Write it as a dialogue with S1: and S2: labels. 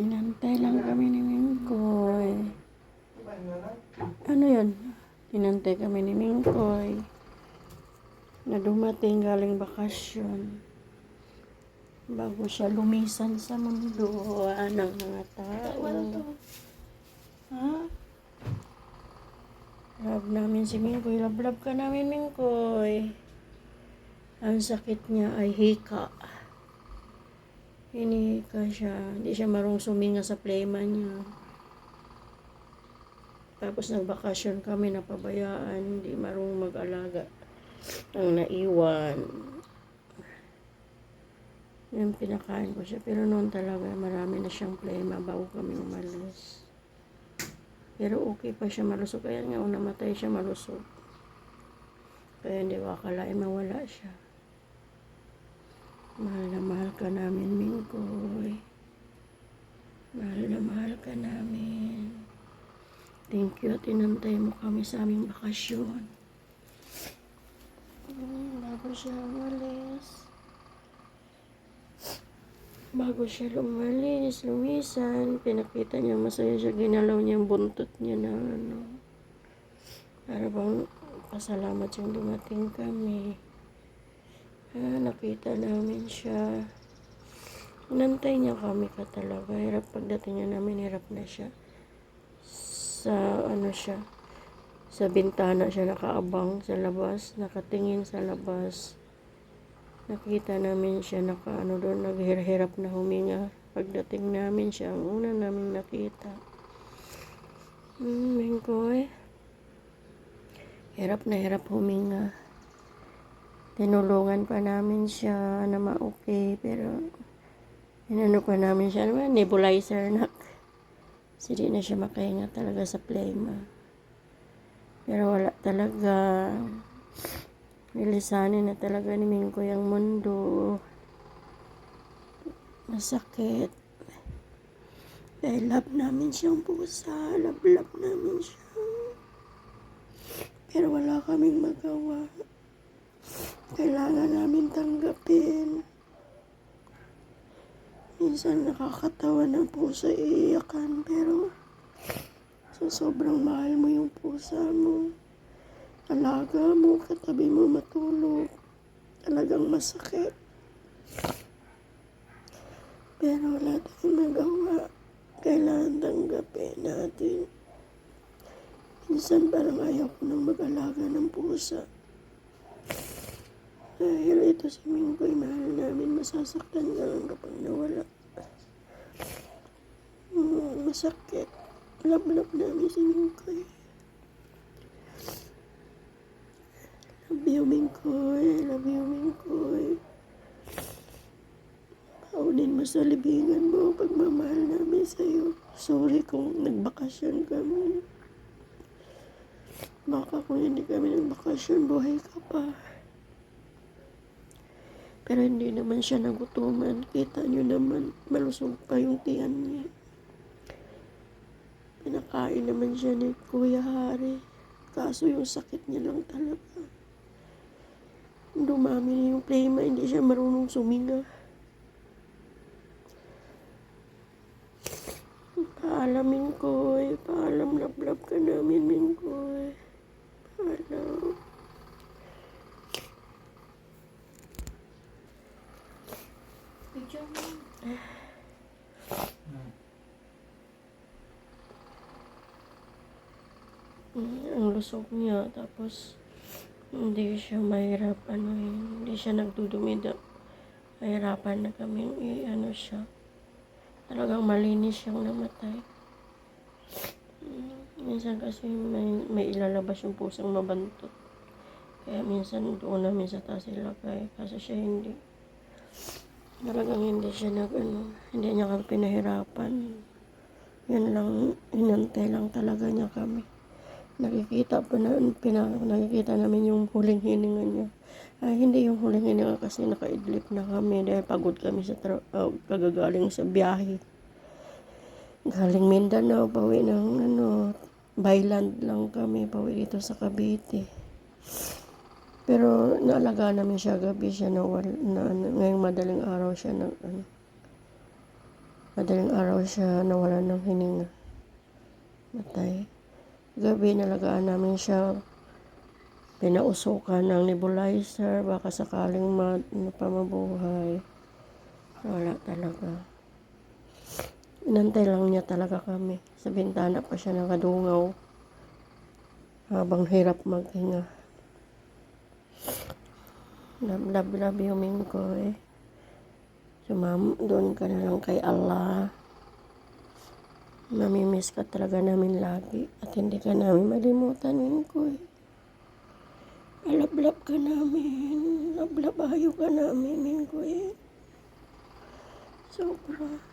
S1: Inantay lang kami ni Mingkoy. Ano yun? Inantay kami ni Mingkoy. Na dumating galing bakasyon. Bago siya lumisan sa mundo ng mga tao. Ha? Love namin si Mingkoy. Love, love ka namin, Mingkoy. Ang sakit niya ay hika. Hinihika siya. Hindi siya marunong suminga sa playman niya. Tapos nagbakasyon kami, napabayaan. Hindi marunong mag-alaga. Ang naiwan. Yung pinakain ko siya. Pero noon talaga, marami na siyang playma bago kami umalis. Pero okay pa siya malusog. Kaya nga, kung namatay siya malusog. Kaya hindi ko akalain mawala siya. Mahal na mahal ka namin, Mingkoy. Mahal na mahal ka namin. Thank you at inantay mo kami sa aming bakasyon. Hmm, bago siya umalis. Bago siya lumalis, lumisan, pinakita niya masaya siya, ginalaw niya yung buntot niya na ano. Para bang pasalamat siyang dumating kami. Ah, nakita namin siya. Inantay niya kami ka talaga. Hirap pagdating niya namin, hirap na siya. Sa ano siya, sa bintana siya nakaabang sa labas, nakatingin sa labas. Nakita namin siya naka ano doon, naghirap na huminga. Pagdating namin siya, ang una namin nakita. Hmm, Mingkoy. Hirap na hirap huminga tinulungan pa namin siya na ma-okay, pero inano pa namin siya naman, nebulizer na. Kasi di na siya makahinga talaga sa plema. Pero wala talaga. Nilisanin na talaga ni Mingko yung mundo. Masakit. Dahil love namin siyang pusa. Love, love namin siya. Pero wala kaming magawa kailangan namin tanggapin. Minsan nakakatawa ng pusa iiyakan, pero sa sobrang mahal mo yung pusa mo, alaga mo, katabi mo matulog, talagang masakit. Pero wala tayong magawa. Kailangan tanggapin natin. Minsan parang ayaw ko nang mag-alaga ng pusa. Dahil ito si Mingkoy, mahal namin, masasaktan ka lang kapag nawala. Mm, masakit. Love-love namin si Mingkoy. Love you, Mingkoy. Love you, Mingkoy. Paunin mo sa libingan mo ang pagmamahal namin sa'yo. Sorry kung nagbakasyon kami. Baka kung hindi kami nagbakasyon, buhay ka pa. Pero hindi naman siya nagutuman. Kita nyo naman, malusog pa yung tiyan niya. Pinakain naman siya ni Kuya Hari. Kaso yung sakit niya lang talaga. Dumami na yung plema, hindi siya marunong suminga. Paalam, Mingkoy. Paalam, love-love ka namin, Mingkoy. Paalam.
S2: Mo.
S1: Mm, ang lusog niya tapos hindi siya mahirap ano yun, hindi siya nagdudumi mahirapan na kami i ano siya talagang malinis siyang namatay Mm, minsan kasi may, may ilalabas yung pusang mabantot kaya minsan doon namin sa taas ilagay kasi siya hindi talagang hindi siya nag ano hindi niya kami pinahirapan yun lang inantay lang talaga niya kami nakikita pa na, pina, nakikita namin yung huling hininga niya. Ay, hindi yung huling hininga kasi nakaidlip na kami dahil pagod kami sa tra- uh, kagagaling sa biyahe. Galing Mindanao, pawi ng ano, byland lang kami, pawi dito sa Cavite. Pero naalaga namin siya gabi siya na, wal, na, ngayong madaling araw siya na ano, Madaling araw siya nawala ng hininga. Matay. Gabi nalagaan namin siya. Pinausukan ng nebulizer. Baka sakaling ma, ano pa mabuhay. Wala talaga. Inantay lang niya talaga kami. Sa bintana pa siya nakadungaw. Habang hirap maghinga. Love, love, love you, Mingkoy. Sumam, doon ka na lang kay Allah. Mamimiss ka talaga namin lagi. At hindi ka namin malimutan, Mingkoy. Love ka namin. Ayaw ka namin, Mingkoy. Sobra.